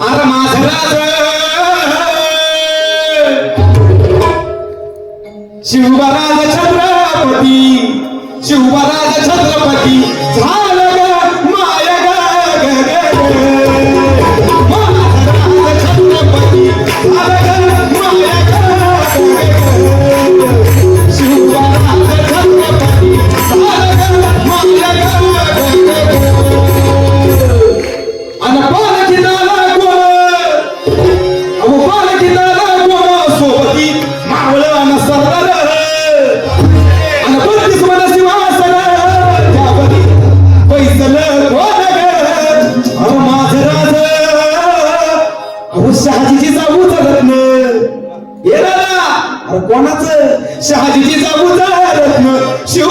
अरे माझा शिवराज छत्रपती शिवराज छत्रपती झालं शहाजीची चाबू रत्न हे दादा अरे कोणाचं? शहाजीची चाबू रत्न शिव